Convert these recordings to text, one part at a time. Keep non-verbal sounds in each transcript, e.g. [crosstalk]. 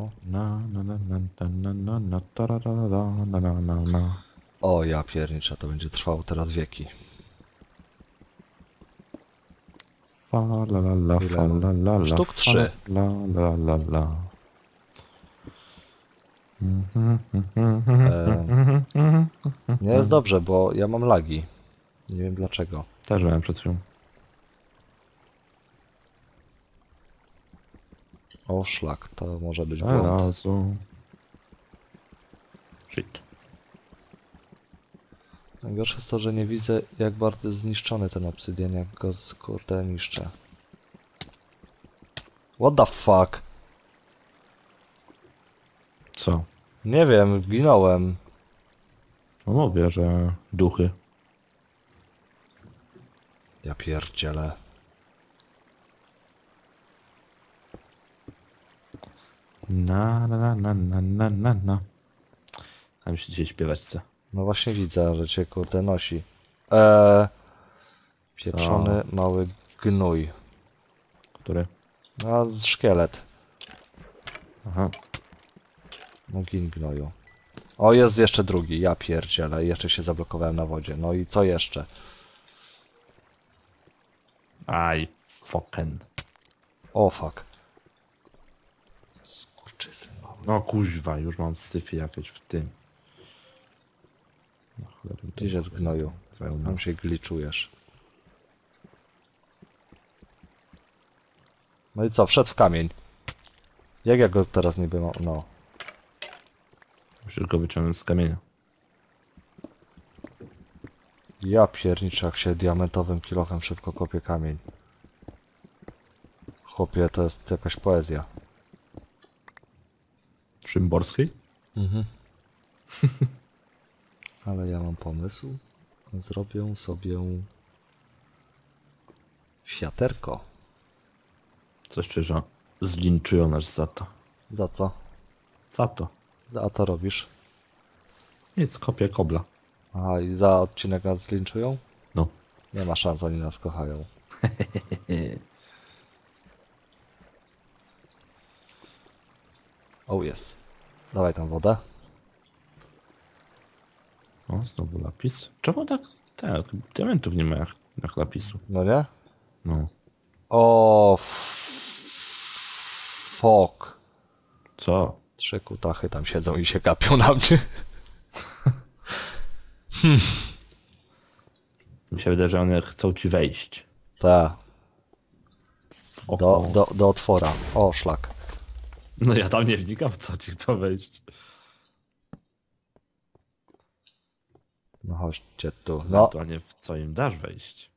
No. Na, na, na, na, na, na, na, na, tararara, na, na, na, na. O ja pierniczę, to będzie trwało teraz wieki. Fa la la la, Ile? fa la la la. Sztuk fa trzy. La la la la. E, nie jest dobrze, bo ja mam lagi. Nie wiem dlaczego. Też miałem przed chwilą. O szlak, to może być błąd. Żelazo. Shit. Najgorsze jest to, że nie widzę jak bardzo jest zniszczony ten obsydian, jak go z kurde niszczę. What the fuck? Co? Nie wiem, ginąłem. No mówię, że duchy. Ja pierdzielę. Na na na na na na na. A mi się dzisiaj śpiewać chce. No właśnie widzę, że cię kurde nosi. Eee, pieprzony mały gnój. Który? No, szkielet. Aha. No gin gnoju. O, jest jeszcze drugi, ja pierdzielę, jeszcze się zablokowałem na wodzie. No i co jeszcze? Aj, foken. O, fuck. Mały. No kuźwa, już mam syfy jakieś w tym. No, cholera, to Gdzieś jest gnoju. wełna. Tam się gliczujesz. No i co, wszedł w kamień. Jak ja go teraz nie było? No. Musisz go wyciągnąć z kamienia. Ja pierniczę, jak się diamentowym kilofem szybko kopie kamień. Chłopie, to jest jakaś poezja. Szymborskiej? Mhm. [laughs] Ale ja mam pomysł. Zrobię sobie światerko. Coś czuję, że zlinczują nas za to. Za co? Za to. A co robisz? Nic, kopię kobla. Aha, i za odcinek nas zlinczują? No. Nie ma szans, oni nas kochają. [laughs] Oh jest. Dawaj tam wodę. O, znowu lapis. Czemu tak? Tak, diamentów nie ma jak, jak lapisu. No nie? No. O f- Fuck. Co? Trzy kutachy tam siedzą i się gapią na mnie. Mi się wydaje, że one chcą ci wejść. Tak. Do, do, do otwora. O, szlak. No ja tam nie wnikam, co ci chcą wejść. No chodźcie tu. No. No, To nie w co im dasz wejść.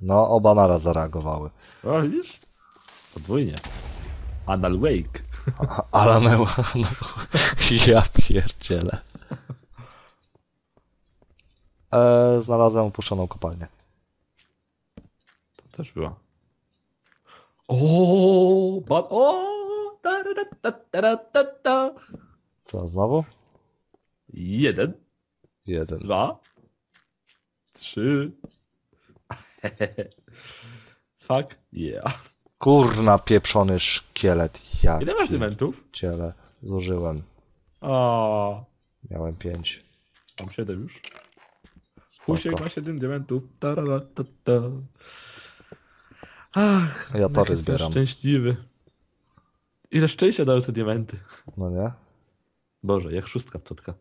no oba naraz zareagowały. O, widzisz? Podwójnie. Anal Wake. No, no, ja pierdzielę. E, znalazłem opuszczoną kopalnię. To też była. O, ba, o, Co, znowu? Jeden, Jeden. dwa, trzy. [laughs] Fuck, yeah. Kurna, pieprzony szkielet. Ja Ile masz dymentów? pierdzielę. Zużyłem. O, Miałem pięć. mam siedem już. Husiek Spoko. ma siedem diamentów. Tarara, ta, ta. Ach, Ja jak tory jestem zbieram. szczęśliwy. Ile szczęścia dały te diamenty. No nie? Boże, jak szóstka w totka.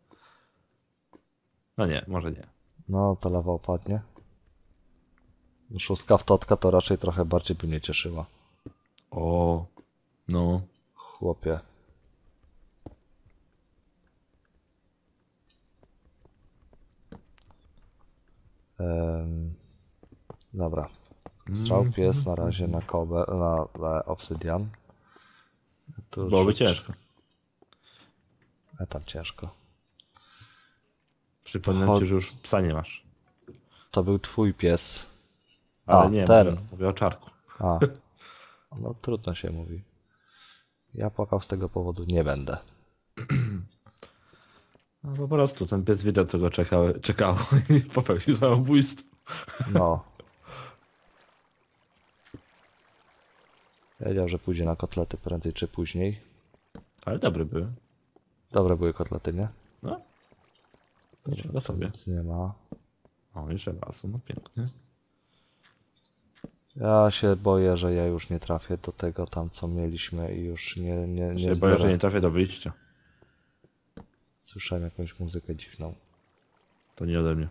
No nie, może nie. No, to lawa opadnie. Szóstka w totka to raczej trochę bardziej by mnie cieszyła. O, no. Chłopie. Dobra. Strzał pies na razie na kobę, na, na obsydian. Tu Byłoby rzuć- ciężko. E, tam ciężko. Przypominam Cho- ci, że już psa nie masz. To był twój pies. Ale A, nie, ten. Mówię, mówię o czarku. A. No trudno się mówi. Ja płakał z tego powodu nie będę. [clears throat] No po prostu ten pies wiedział, co go czekało, czekało [laughs] i popełnił samobójstwo. No. Wiedział, że pójdzie na kotlety prędzej czy później. Ale dobre były. Dobre były kotlety, nie? No. Niczego sobie. Nic nie ma. O, jeszcze raz, no pięknie. Ja się boję, że ja już nie trafię do tego tam, co mieliśmy i już nie, nie, nie Nie boję, że nie trafię do wyjścia. Słyszałem jakąś muzykę dziwną. To nie ode mnie.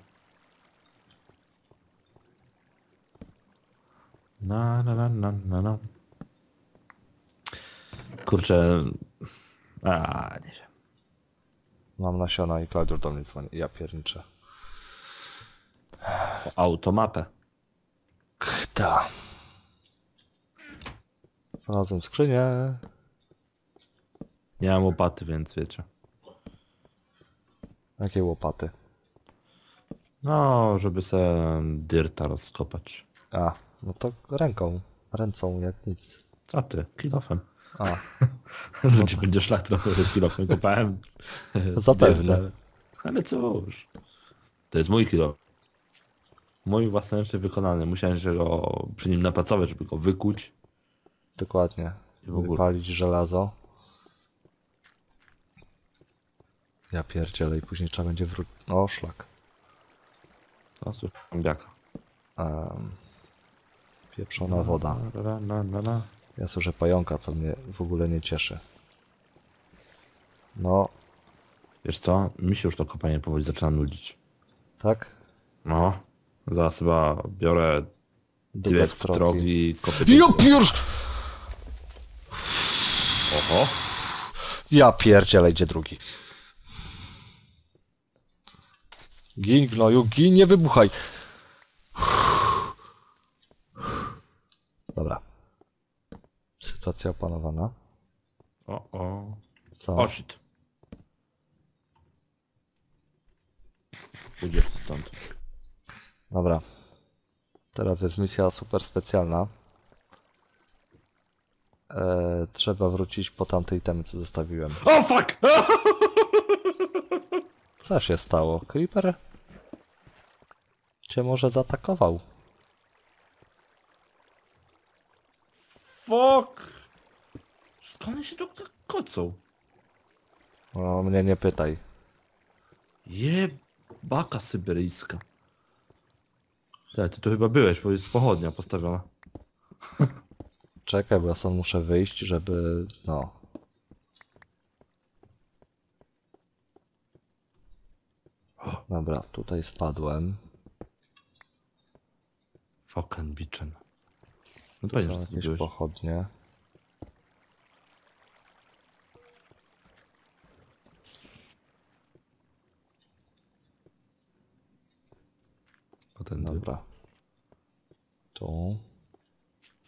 Na, na, na, na, na, na. Kurczę. A, nie wiem. Mam nasiona i Klaudiur do mnie dzwoni. Ja pierniczę. Automapę. Kta. Znalazłem skrzynię. Nie mam łopaty, więc wiecie. Jakie łopaty? No, żeby se dyrta rozkopać. A, no to ręką. Ręcą jak nic. Co ty? Kilofem. A, [laughs] Ludzie będzie szlak trochę, [laughs] że kilofem kopałem. Zapewne. Ale cóż. To jest mój kilo. Mój własnoręcznie wykonany. Musiałem się go przy nim napracować, żeby go wykuć. dokładnie. I w ogóle. Wypalić żelazo. Ja pierdzielę i później trzeba będzie wrócić. O, szlak. No, słucham biaka. Um, pieprzona woda. Na, na, na, na. Ja słyszę pająka, co mnie w ogóle nie cieszy. No, Wiesz co? Mi się już to kopanie powoli zaczyna nudzić. tak? No. Zaraz chyba biorę dwie wtrogi, kopię... Ja pierz... Oho. Ja pierdzielę, idzie drugi. Gin, gnoju, gin, nie wybuchaj. Dobra. Sytuacja opanowana. O, o. Co? O, shit. Pójdziesz stąd. Dobra. Teraz jest misja super specjalna. E, trzeba wrócić po tamtej temy, co zostawiłem. O, fuck! [laughs] Co się stało? Creeper? Cię może zaatakował? Fuck! Skąd one się tu k- kocą? O, mnie nie pytaj. Jebaka syberyjska. Tak, ty tu chyba byłeś, bo jest pochodnia postawiona. Czekaj, bo ja stąd muszę wyjść, żeby... no... Dobra, tutaj spadłem. Fucking bitchen. No pewnie, że jakieś byłeś. pochodnie. Potem. Dobra. Tu.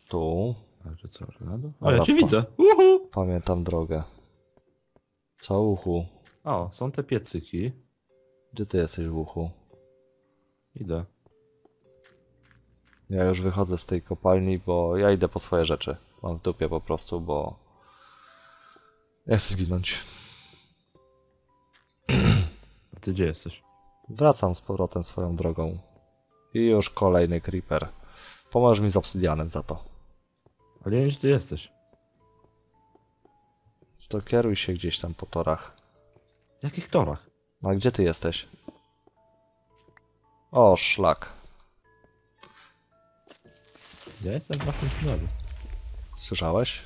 Tu. A że co, że na dół? O, Dobra, ja cię widzę! Uhu! Pamiętam drogę. Co uchu? O, są te piecyki. Gdzie ty jesteś w uchu? Idę. Ja już wychodzę z tej kopalni, bo ja idę po swoje rzeczy. Mam w dupie po prostu, bo... Ja chcę zginąć. A ty gdzie jesteś? Wracam z powrotem swoją drogą. I już kolejny creeper. Pomożesz mi z obsydianem za to. Ale nie wiem, gdzie ty jesteś. To kieruj się gdzieś tam po torach. W jakich torach? A gdzie ty jesteś? O, szlak. Ja jestem w waszym tunelu. Słyszałeś?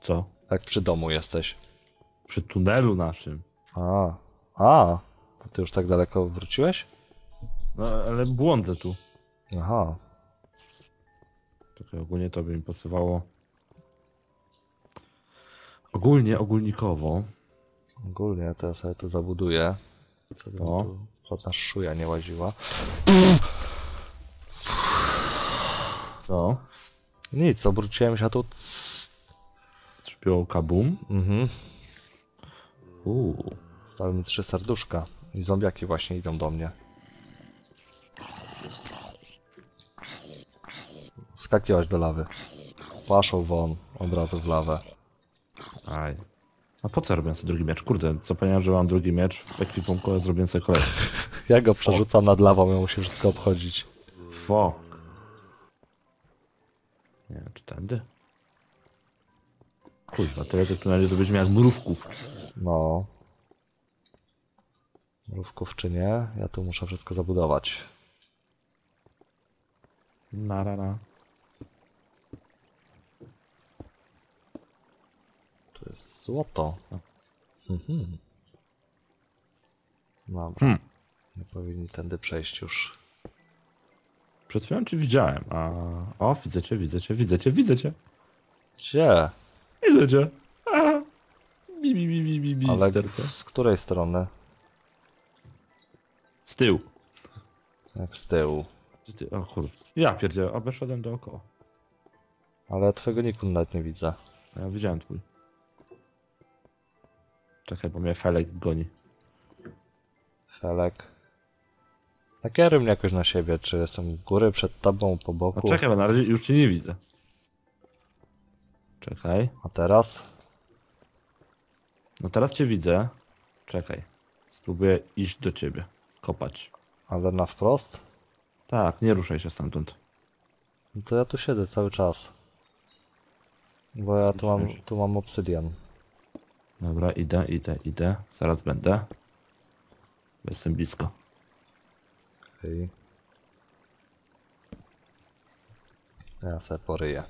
Co? Jak przy domu jesteś. Przy tunelu naszym. A, a, to ty już tak daleko wróciłeś? No, ale błądzę tu. Aha, Takie ogólnie to by mi pasowało. Ogólnie, ogólnikowo. ogólnie to ja sobie tu zabuduję. Co O. tu, żadna szuja nie łaziła. Co? Nic, obróciłem się a tu. Trzpiło kabum. Mhm. Uuu. Stały mi trzy serduszka. I zombiaki właśnie idą do mnie. Skakiwać do lawy. Paszą won, od razu w lawę. Aj. A po co robię sobie drugi miecz? Kurde, zapomniałem, że mam drugi miecz w ekwipunku, ale zrobiłem sobie kolejny. [laughs] Ja go przerzucam nad lawą, ja musi wszystko obchodzić. Fuck. Nie wiem, czy tędy? Kurwa, tyle tych tuneli to będzie jak mrówków. No. Mrówków czy nie? Ja tu muszę wszystko zabudować. Na, na, na. Tu jest złoto. Mhm. Dobra. Hmm. Nie powinni tędy przejść już. Przed chwilą cię widziałem, a... O, widzę cię, widzę cię, widzę cię, widzę cię. Gdzie? Widzę cię. Aha. Mi, mi, mi, mi, mi, mi, Ale serce. z której strony? Z tyłu. Jak z tyłu. Gdzie ty? O kurde. Ja pierdzielę, obeszedłem dookoła. Ale twojego niku nawet nie widzę. A ja widziałem twój. Czekaj, bo mnie Felek goni. Felek. Nakieruj mnie jakoś na siebie, czy jestem u góry, przed tobą, po No boku. czekaj, bo na razie już cię nie widzę. Czekaj. A teraz? No teraz cię widzę. Czekaj. Spróbuję iść do ciebie. Kopać. Ale na wprost? Tak, nie ruszaj się stamtąd. No to ja tu siedzę cały czas. Bo ja tu mam, tu mam obsydian. Dobra, idę, idę, idę. Zaraz będę. Jestem blisko. Okej. Ja sobie poryję.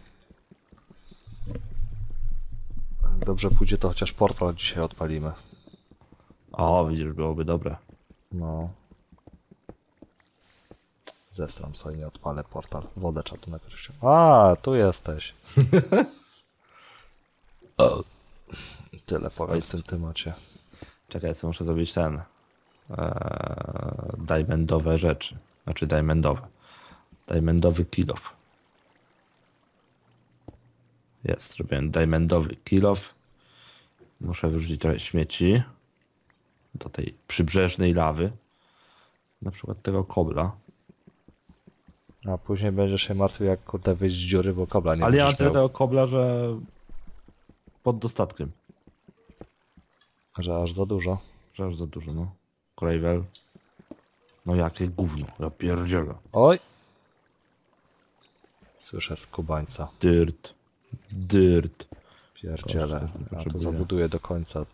Dobrze pójdzie, to chociaż portal dzisiaj odpalimy. O, widzisz, byłoby dobre. No. Zestram sobie, nie odpalę portal. Wodę trzeba tu najpierw się... A, tu jesteś. [laughs] Tyle powiem w tym temacie. Czekaj, co muszę zrobić ten. Eee, diamondowe rzeczy. Znaczy diamondowe. Diamondowy kill off. Jest, zrobiłem diamondowy kill off. Muszę wyrzucić trochę śmieci do tej przybrzeżnej lawy. Na przykład tego kobla. A później będziesz się martwił, jak kurde wyjść z dziury, bo kobla nie Ale ja mam tyle miał. tego kobla, że pod dostatkiem. Że aż za dużo. Że aż za dużo, no. Gravel. No jakie gówno. Ja pierdzielę. Oj! Słyszę skubańca. Dyrt. Dyrt. Pierdziele. Proszę, Ja to zabuduję do końca.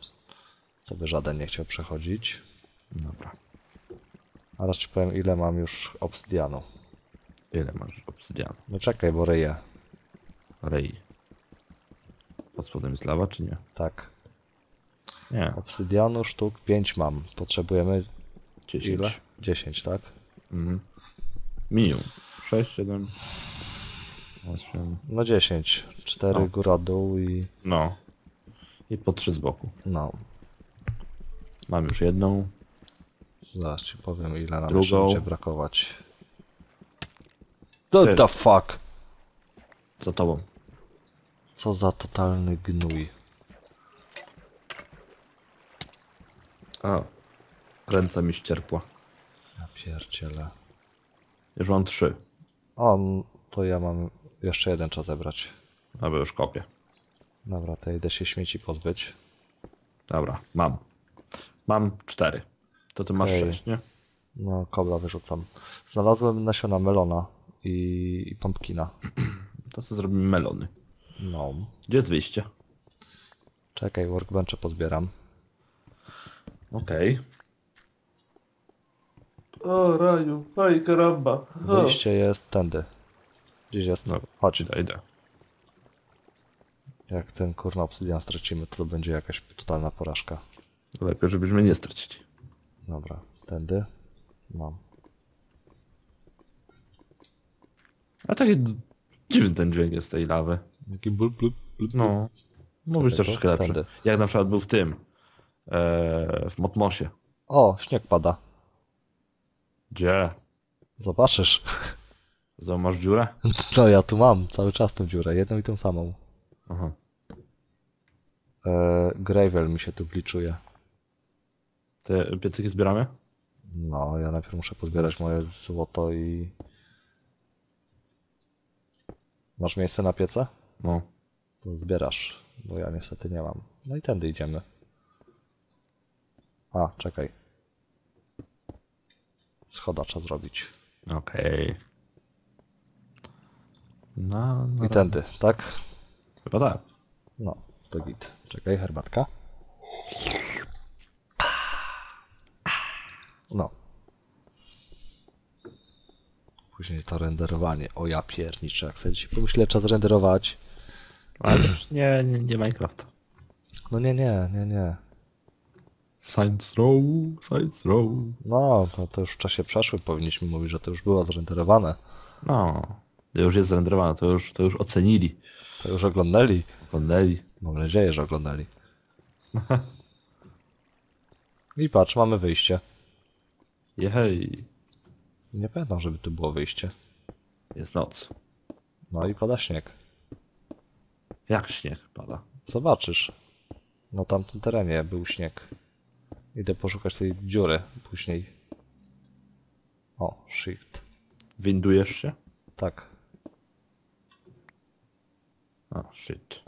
Co by żaden nie chciał przechodzić. Dobra. A raz ci powiem, ile mam już obsydianu. Ile masz obsydianu? No czekaj, bo ryję. Rej. Pod spodem jest lawa, czy nie? Tak. Nie. Obsydianu sztuk 5 mam. Potrzebujemy 10. ile? 10, tak? Mhm. Minimum. 6, 7, 8. No 10. 4 No. góra dół i No. I po 3 z boku. no. Mam już jedną. Zaraz ci powiem ile nam Drugą. jeszcze będzie brakować. What Ty. the fuck? Za tobą. Co za totalny gnój. A. Ręce mi ścierpła. Ja pierdzielę. Już mam 3. O, to ja mam jeszcze jeden czas zebrać. Albo już kopię. Dobra, to idę się śmieci pozbyć. Dobra, mam. Mam 4. To ty masz. 6, nie? No, kobla wyrzucam. Znalazłem nasiona melona i, i pumpkina. [clears throat] To co zrobimy melony. No. Gdzie jest wyjście? Czekaj, workbenche pozbieram. Okej. O raju, aj karamba. Wyjście jest tędy. Gdzieś jest. No. Chodź. Idę, idę. Jak ten kurna obsydian stracimy, to będzie jakaś totalna porażka. Lepiej, żebyśmy nie stracili. Dobra, tędy. Mam. A taki d- dziwny ten dźwięk jest z tej lawy. Taki blub, blub, blub. No. Mógł być troszeczkę lepszy. Tędy. Jak na przykład był w tym. E, w Motmosie. O, śnieg pada. Gdzie? Zobaczysz. Znowu masz dziurę? [laughs] No ja tu mam cały czas tą dziurę, jedną i tą samą. Aha. E, Gravel mi się tu gliczuje. Te piecyki zbieramy? No, ja najpierw muszę pozbierać moje złoto i... Masz miejsce na piece? No. To zbierasz, bo ja niestety nie mam. No i tędy idziemy. A, czekaj. Schoda trzeba zrobić. Okej. No, no. I tędy, tak? Chyba tak. No, to git. Czekaj, herbatka. No. Później to renderowanie. O ja pierniczę, jak sobie dzisiaj pomyślę, czas renderować. Ale też nie, nie, nie Minecraft. No nie, nie, nie, nie. Science Row, Science Row. No, to, to już w czasie przeszłym powinniśmy mówić, że to już było zrenderowane. No, to już jest zrenderowane, to już, to już ocenili, To już oglądali. oglądali. Mam nadzieję, że oglądali. [laughs] I patrz, mamy wyjście. Jehej, Nie pamiętam, żeby tu było wyjście. jest noc. No i pada śnieg. Jak śnieg pada. Zobaczysz. Na tamtym terenie był śnieg. Idę poszukać tej dziury później. O, shift. Windujesz się? Tak. A, shit.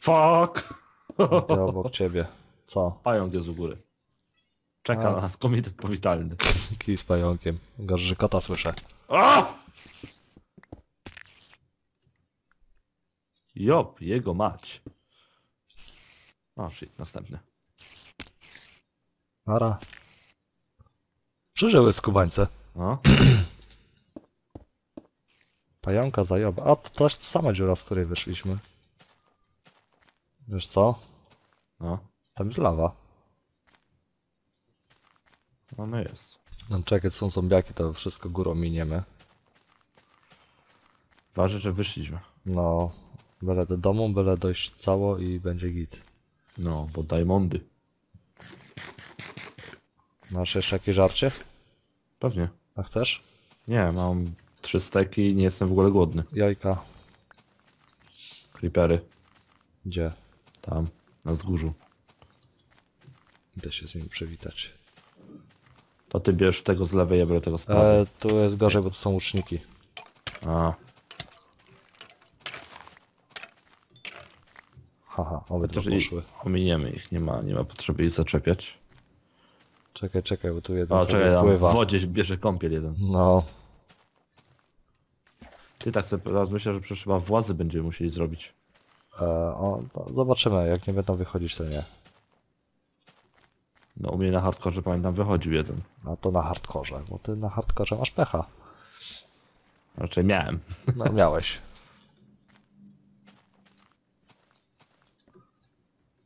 Fuck! [laughs] Idę obok ciebie. Co? Pająk jest u góry. Czeka A. na nas komitet powitalny. Kij z pająkiem. Gorzej, że kota słyszę. A! Job, jego mać. O, shit, następny. Ara. Przeżyły skubańce. No, [clears throat] Pająka zajoba. A, to ta sama dziura, z której wyszliśmy. Wiesz co? no, Tam jest lawa. no, no jest. No czekaj, są zombiaki, to wszystko górą miniemy. Ważne, że wyszliśmy. No, byle do domu, byle dojść cało i będzie git. No, bo diamondy. Masz jeszcze jakieś żarcie? Pewnie. A chcesz? Nie, mam trzy steki i nie jestem w ogóle głodny. Jajka. Creepery. Gdzie? Tam, na wzgórzu. Idę się z nimi przywitać. To ty bierz tego z lewej, ja biorę tego z prawej. E, tu jest gorzej, bo to są łuczniki. A, Haha, obydwa chociaż i poszły. ominiemy ich, nie ma, nie ma potrzeby ich zaczepiać. Czekaj, czekaj, bo tu jeden O, sobie czekaj, tam w pływa. wodzie bierze kąpiel jeden. No, Ty tak sobie teraz myślę, że przecież chyba władzy będziemy musieli zrobić. e, o, zobaczymy, jak nie będą wychodzić, to nie. No u mnie na hardkorze pamiętam wychodził jeden. A to na hardkorze, bo ty na hardkorze masz pecha. Raczej miałem. No miałeś.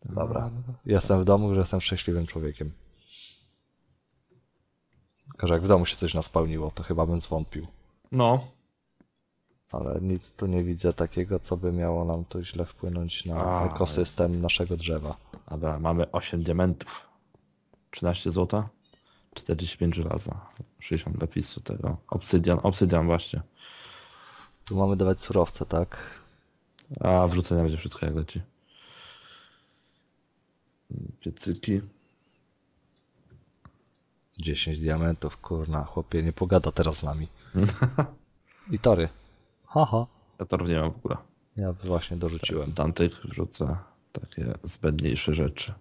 Dobra. Jestem w domu, że jestem szczęśliwym człowiekiem. Tylko, że jak w domu się coś naspełniło, to chyba bym zwątpił. No, Ale nic tu nie widzę takiego, co by miało nam to źle wpłynąć na A, ekosystem naszego drzewa. dobra, mamy 8 diamentów. 13 złota, 45 żelaza, 60 lapisu tego. Obsydian, obsydian właśnie. Tu mamy dawać surowce, tak? A wrzucenia będzie wszystko jak leci. Piecyki. 10 diamentów, kurna, chłopie, nie pogada teraz z nami. [laughs] I tory. Haha. Ja to nie mam w ogóle. Ja właśnie dorzuciłem. Dantyk wrzucę takie zbędniejsze rzeczy.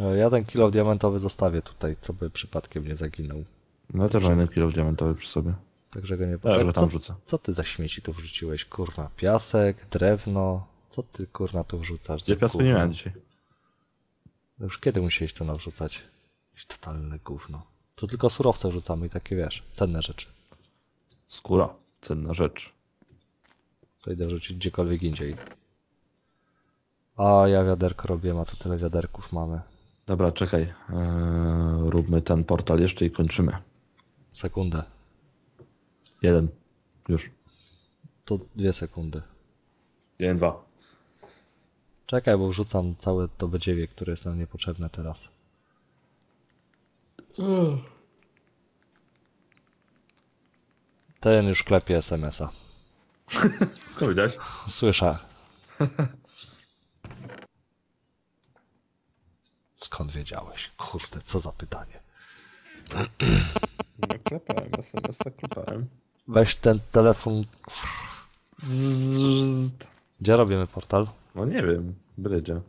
E, Ja ten kilo diamentowy zostawię tutaj, co by przypadkiem nie zaginął. No ja też mam jeden kilo diamentowy przy sobie. Także go nie Ja już go co, tam wrzucę. co ty za śmieci tu wrzuciłeś, kurna? Piasek, drewno. Co ty, kurna, tu wrzucasz? Ja piasku nie miałem dzisiaj. Już kiedy musiałeś to nawrzucać? Jakieś totalne gówno. Tu tylko surowce wrzucamy i takie, wiesz, cenne rzeczy. Skóra, cenna rzecz. To idę wrzucić gdziekolwiek indziej. A ja wiaderko robię, a tu tyle wiaderków mamy. Dobra, czekaj. Eee, róbmy ten portal jeszcze i kończymy. Sekundę. Jeden. Już. To dwie sekundy. Jeden, dwa. Czekaj, bo wrzucam całe to badziewie, które jest nam niepotrzebne teraz. Ten już klepie SMS-a. Skąd [laughs] widać? Słyszę. [laughs] wiedziałeś? Kurde, co za pytanie. No klepałem, SMS-a klepałem. Weź ten telefon. Zzzt. Gdzie robimy portal? No nie wiem. Brydzie.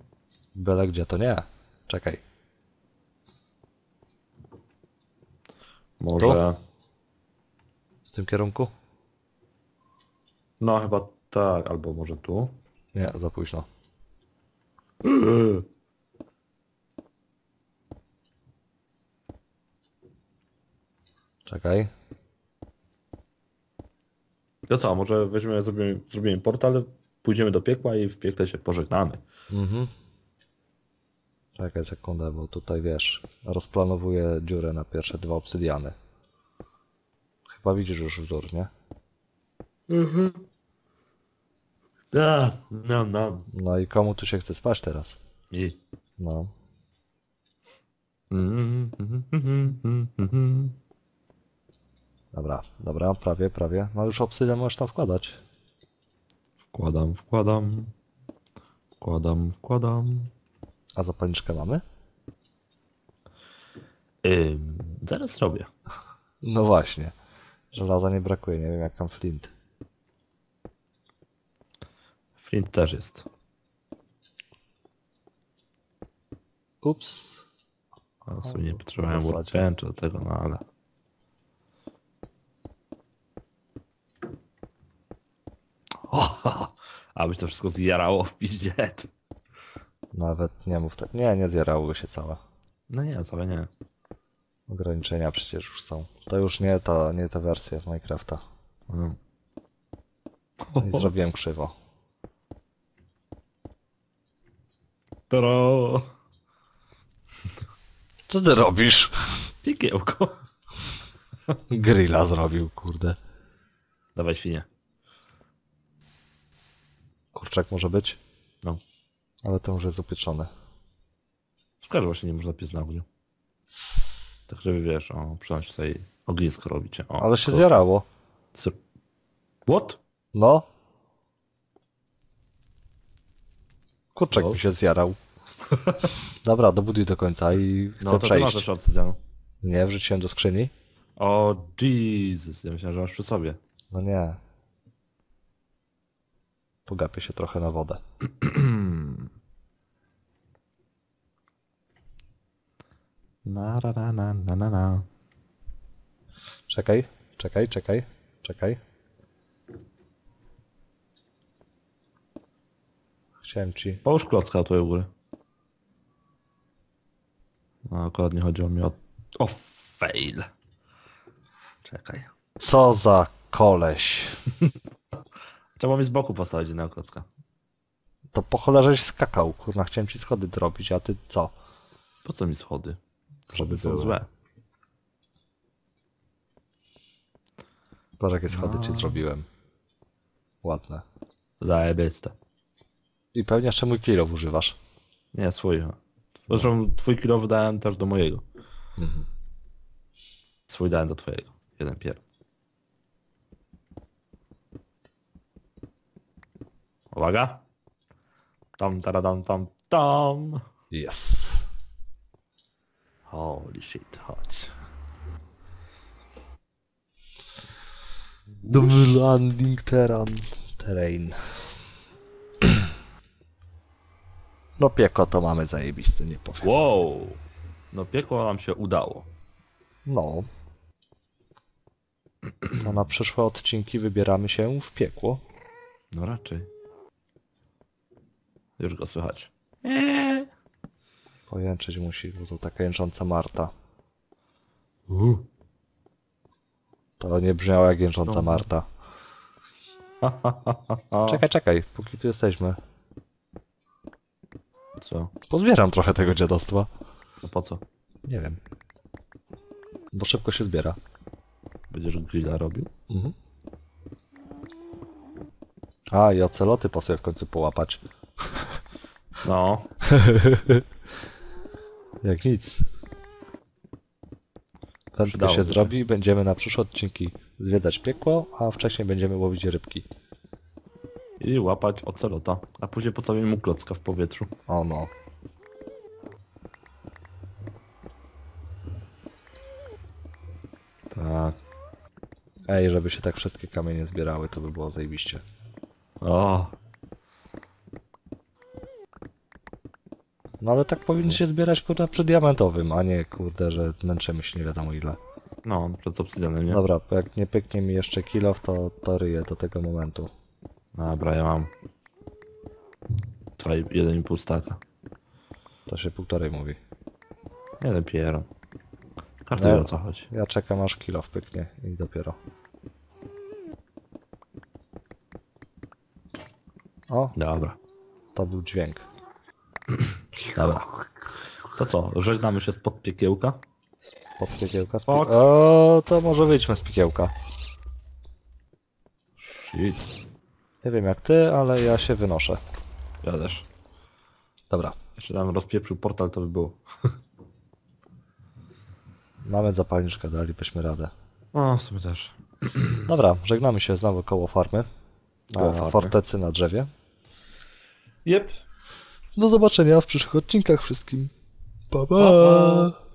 Byle gdzie to nie. Czekaj. Może... W tym kierunku? No chyba tak, albo może tu. Nie, za późno. [laughs] Czekaj. To co, może weźmiemy, zrobimy, zrobimy portal, pójdziemy do piekła i w piekle się pożegnamy. Mhm. Czekaj sekundę, bo tutaj wiesz, rozplanowuję dziurę na pierwsze dwa obsydiany. Chyba widzisz już wzór, nie? Da, no, no. No i komu tu się chce spać teraz? I... No. Dobra, dobra, prawie, prawie. No już obsydian możesz tam wkładać. Wkładam, wkładam. Wkładam, wkładam. A zapalniczkę mamy? Ym, zaraz robię. No właśnie. Żelaza nie brakuje, nie wiem jak tam flint. Flint też jest. Ups. Ale sobie nie potrzebowałem zasadzie. workbencha do tego, no ale... Aby to wszystko zjarało w pizdziet. Nawet nie mów tak. Nie, nie zjarały się całe. No nie, całe nie. Ograniczenia przecież już są. To już nie ta, nie ta wersja z Minecrafta. No. I zrobiłem krzywo. Toro! Co ty robisz? Piekiełko. Grilla zrobił, kurde. Dawaj świnie. Kurczak może być? No. Ale to już jest upieczone. Szkoda, że właśnie nie można piec na ogniu. Tak, żeby wiesz, o, przynajmniej sobie ognisko robicie. O, Ale się zjarało. Sy- What? No. Kurczak No. mi się zjarał. [laughs] Dobra, dobuduj do końca i chcę No to przejść. masz też obsydianu. Nie, wrzuciłem do skrzyni? O, Jesus, ja myślałem, że masz przy sobie. No nie. Pogapię się trochę na wodę. [clears throat] Na, na, na, na, na, na. Czekaj, czekaj, czekaj, czekaj. Chciałem ci. Połóż klocka tu u góry. No, akurat nie chodziło mi o... O, fail. Czekaj. Co za koleś. [laughs] Trzeba mi z boku postawić jednego klocka. To po cholerześ skakał, kurna, chciałem ci schody zrobić, a ty co? Po co mi schody? Schody są były. złe. Patrz jakie schody No. ci zrobiłem. Ładne. Zajebiste. I pewnie jeszcze mój kilo używasz. Nie, swój. Zresztą twój kilo wydałem też do mojego. Swój dałem do twojego. Jeden pier. Uwaga. Tam, taradam, tam, tam. Yes. Holy shit, chodź. Dobry landing terrain. Terrain. No pieko to mamy zajebisty, nie powiem. Wow. No piekło nam się udało. No. To na przyszłe odcinki wybieramy się w piekło. No raczej. Już go słychać. Pojęczyć musi, bo to taka jęcząca Marta. Uh. To nie brzmiało jak jęcząca Marta. Czekaj, czekaj, póki tu jesteśmy. Co? Pozbieram trochę tego dziadostwa. No po co? Nie wiem. Bo szybko się zbiera. Będziesz grilla robił? Mhm. A, i oceloty pasuje w końcu połapać. No. [laughs] Jak nic. Prędko się zrobi będziemy na przyszłe odcinki zwiedzać piekło, a wcześniej będziemy łowić rybki. I łapać ocelota. A później postawimy mu klocka w powietrzu. O no. Tak. Ej, żeby się tak wszystkie kamienie zbierały, to by było zajebiście. O. No ale tak powinien się zbierać kurde przy diamentowym, a nie kurde, że męczymy się nie wiadomo ile. No, przed obsydianem, nie? Dobra, jak nie pyknie mi jeszcze kilof, to, to ryję do tego momentu. Dobra, ja mam. Dwa jeden i pół staka. To się półtorej mówi. Jeden pieron. Każdy No. wie o co chodzi. Ja czekam aż kilof pyknie i dopiero. O, Dobra, to był dźwięk. Dobra. To co, żegnamy się spod piekiełka? Pod piekiełka. Z Ok. pie... O, to może wyjdźmy z piekiełka. Shit. Nie wiem jak ty, ale ja się wynoszę. Ja też. Dobra, Jeszcze tam rozpieprzył portal, to by było. [laughs] mamy zapalniczkę, dalibyśmy radę. No, w sumie też. [clears throat] Dobra, żegnamy się znowu koło farmy. Koło Na farmy. fortecy na drzewie. Jep. Do zobaczenia w przyszłych odcinkach wszystkim. Pa, pa. Pa, pa.